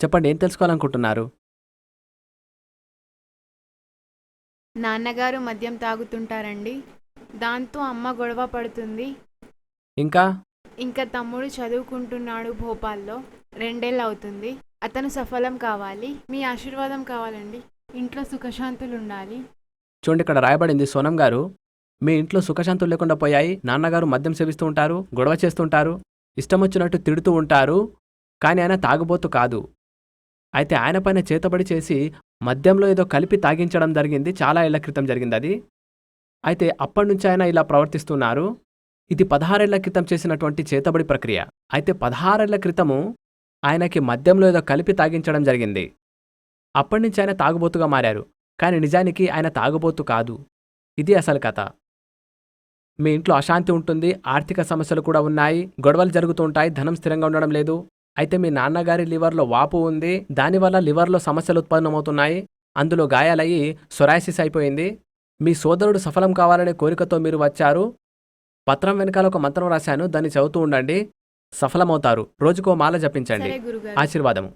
చెప్పండి ఏం తెలుసుకోవాలనుకుంటున్నారు? నాన్నగారు మద్యం తాగుతుంటారండి. దాంతో అమ్మ గొడవ పడుతుంది. ఇంకా? ఇంకా తమ్ముడు చదువుకుంటున్నాడు భోపాల్లో. రెండేళ్ళు అవుతుంది. అతను సఫలం కావాలి. మీ ఆశీర్వాదం కావాలండి. ఇంట్లో సుఖశాంతులు ఉండాలి. చూడండి ఇక్కడ రాయబడింది సోనం గారు. మీ ఇంట్లో సుఖశాంతులు లేకుండా పోయాయి. నాన్నగారు మద్యం సేవిస్తూ ఉంటారు గొడవ చేస్తుంటారు ఇష్టం వచ్చినట్టు తిడుతూ ఉంటారు. కానీ ఆయన తాగుబోతు కాదు. అయితే ఆయన పైన చేతబడి చేసి మద్యంలో ఏదో కలిపి తాగించడం జరిగింది. చాలా ఏళ్ళ క్రితం జరిగింది అది. అయితే అప్పటి నుంచి ఆయన ఇలా ప్రవర్తిస్తున్నారు. ఇది పదహారేళ్ళ క్రితం చేసినటువంటి చేతబడి ప్రక్రియ. అయితే పదహారేళ్ళ క్రితము ఆయనకి మద్యంలో ఏదో కలిపి తాగించడం జరిగింది. అప్పటి నుంచి ఆయన తాగుబోతుగా మారారు. కానీ నిజానికి ఆయన తాగుబోతు కాదు. ఇది అసలు కథ. మీ ఇంట్లో అశాంతి ఉంటుంది ఆర్థిక సమస్యలు కూడా ఉన్నాయి గొడవలు జరుగుతుంటాయి ధనం స్థిరంగా ఉండడం లేదు. అయితే మీ నాన్నగారి లివర్లో వాపు ఉంది దానివల్ల లివర్లో సమస్యలు ఉత్పన్నమవుతున్నాయి అందులో గాయాలయ్యి సొరాసిస్ అయిపోయింది. మీ సోదరుడు సఫలం కావాలనే కోరికతో మీరు వచ్చారు. పత్రం వెనకాల ఒక మంత్రం రాశాను దాన్ని చదువుతూ ఉండండి. సఫలమవుతారు. రోజుకో మాల జపించండి. ఆశీర్వాదము.